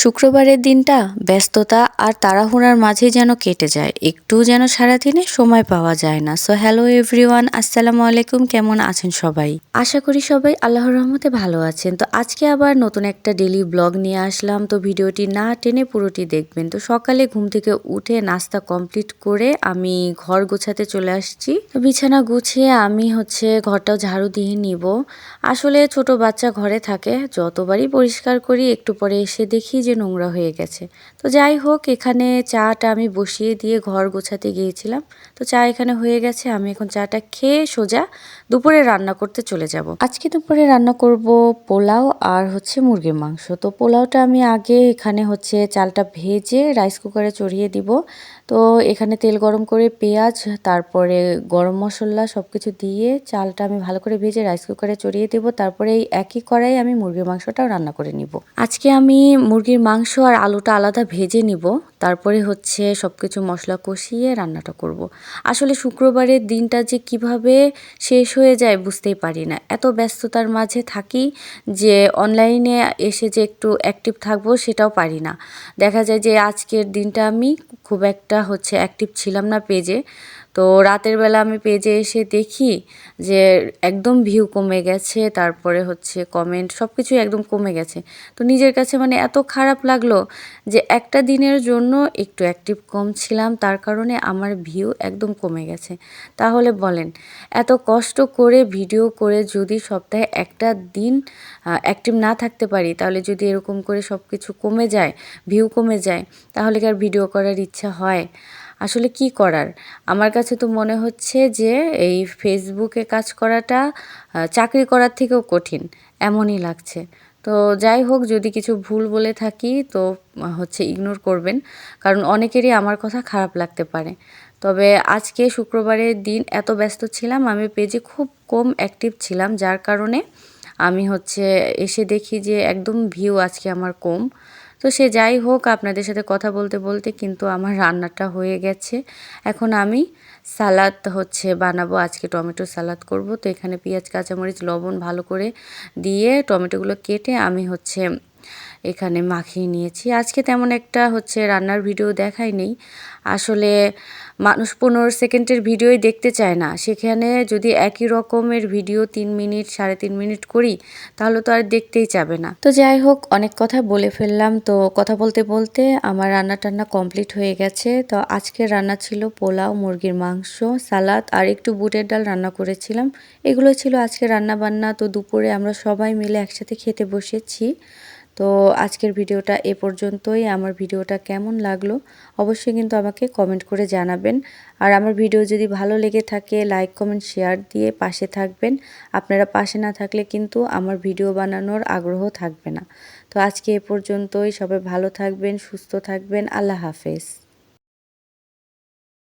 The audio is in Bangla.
শুক্রবারের দিনটা ব্যস্ততা আর তাড়াহুড়ার মাঝে যেন কেটে যায়। একটু যেন সারাদিনে সময় পাওয়া যায় না। সো হ্যালো এভরিওয়ান আসসালামু আলাইকুম। কেমন আছেন সবাই? আশা করি সবাই আল্লাহর রহমতে ভালো আছেন। তো আজকে আবার নতুন একটা ডেলি ব্লগ নিয়ে আসলাম। তো ভিডিওটি না টেনে পুরোটি দেখবেন। তো সকালে ঘুম থেকে উঠে নাস্তা কমপ্লিট করে আমি ঘর গোছাতে চলে আসছি। বিছানা গুছিয়ে আমি হচ্ছে ঘরটাও ঝাড়ু দিয়ে নিব। আসলে ছোট বাচ্চা ঘরে থাকে। যতবারই পরিষ্কার করি, একটু পরে এসে দেখি যে নোংরা হয়ে গেছে। তো যাই হোক, এখানে চাটা আমি বসিয়ে দিয়ে ঘর গোছাতে গিয়েছিলাম। তো চা এখানে হয়ে গেছে, আমি এখন চাটা খেয়ে সোজা দুপুরে রান্না করতে চলে যাব। আজকে দুপুরে রান্না করব পোলাও আর হচ্ছে মুরগির মাংস। তো পোলাওটা আমি আগে এখানে হচ্ছে চালটা ভেজে রাইস কুকারে চড়িয়ে দিব। তো এখানে তেল গরম করে পেঁয়াজ, তারপরে গরম মশলা সব কিছু দিয়ে চালটা আমি ভালো করে ভেজে রাইস কুকারে চড়িয়ে দেবো। তারপরে এই একই কড়াই আমি মুরগির মাংসটাও রান্না করে নিব। আজকে আমি মুরগির মাংস আর আলুটা আলাদা ভেজে নিব। তারপরে হচ্ছে সব কিছু মশলা কষিয়ে রান্নাটা করব। আসলে শুক্রবারের দিনটা যে কীভাবে শেষ হয়ে যায় বুঝতেই পারি না। এত ব্যস্ততার মাঝে থাকি যে অনলাইনে এসে যে একটু অ্যাক্টিভ থাকব সেটাও পারি না। দেখা যায় যে আজকের দিনটা আমি খুব একটা হচ্ছে অ্যাক্টিভ ছিলাম না পেজে তো রাতের বেলা আমি পেজে এসে দেখি যে একদম ভিউ কমে গেছে, তারপরে হচ্ছে কমেন্ট সব কিছুই একদম কমে গেছে। তো নিজের কাছে মানে এত খারাপ লাগল যে একটা দিনের জন্য একটু অ্যাক্টিভ কম ছিলাম, তার কারণে আমার ভিউ একদম কমে গেছে। তাহলে বলেন, এত কষ্ট করে ভিডিও করে যদি সপ্তাহে একটা দিন অ্যাক্টিভ না থাকতে পারি, তাহলে যদি এরকম করে সব কিছু কমে যায় ভিউ কমে যায়, তাহলে কি আর ভিডিও করার ইচ্ছা হয়? আসলে কি করার? আমার কাছে তো মনে হচ্ছে যে এই ফেসবুকে কাজ করাটা চাকরি করার থেকেও কঠিন, এমনই লাগছে। তো যাই হোক, যদি কিছু ভুল বলে থাকি, তো হচ্ছে ইগনোর করবেন, কারণ অনেকেরই আমার কথা খারাপ লাগতে পারে। তবে আজকে শুক্রবারের দিন এত ব্যস্ত ছিলাম, আমি পেজে খুব কম অ্যাক্টিভ ছিলাম, যার কারণে আমি হচ্ছে এসে দেখি যে একদম ভিউ আজকে আমার কম। তো সে যাই হোক, আপনাদের সাথে কথা বলতে বলতে কিন্তু আমার রান্নাটা হয়ে গেছে। এখন আমি সালাদ হচ্ছে বানাবো। আজকে টমেটো সালাদ করব। তো এখানে পেঁয়াজ, কাঁচামরিচ, লবণ ভালো করে দিয়ে টমেটোগুলো কেটে আমি হচ্ছে এখানে মাখিয়ে নিয়েছি। আজকে তেমন একটা হচ্ছে রান্নার ভিডিও দেখাই নেই। আসলে মানুষ পনেরো সেকেন্ডের ভিডিওই দেখতে চায় না। সেখানে যদি একই রকমের ভিডিও তিন মিনিট, সাড়ে তিন মিনিট করি, তাহলে তো আর দেখতেই চাবে না। তো যাই হোক, অনেক কথা বলে ফেললাম। তো কথা বলতে বলতে আমার রান্না টান্না কমপ্লিট হয়ে গেছে। তো আজকের রান্না ছিল পোলাও, মুরগির মাংস, সালাদ আর একটু বুটের ডাল রান্না করেছিলাম। এগুলো ছিল আজকে রান্না বান্না তো দুপুরে আমরা সবাই মিলে একসাথে খেতে বসেছি। তো আজকের ভিডিওটা এ পর্যন্তই। আমার ভিডিওটা কেমন লাগল অবশ্যই কিন্তু আমাকে কমেন্ট করে জানাবেন। আর আমার ভিডিও যদি ভালো লেগে থাকে লাইক কমেন্ট শেয়ার দিয়ে পাশে থাকবেন। আপনারা পাশে না থাকলে কিন্তু আমার ভিডিও বানানোর আগ্রহ থাকবে না। তো আজকে এ পর্যন্তই। সবাই ভালো থাকবেন, সুস্থ থাকবেন। আল্লাহ হাফেজ।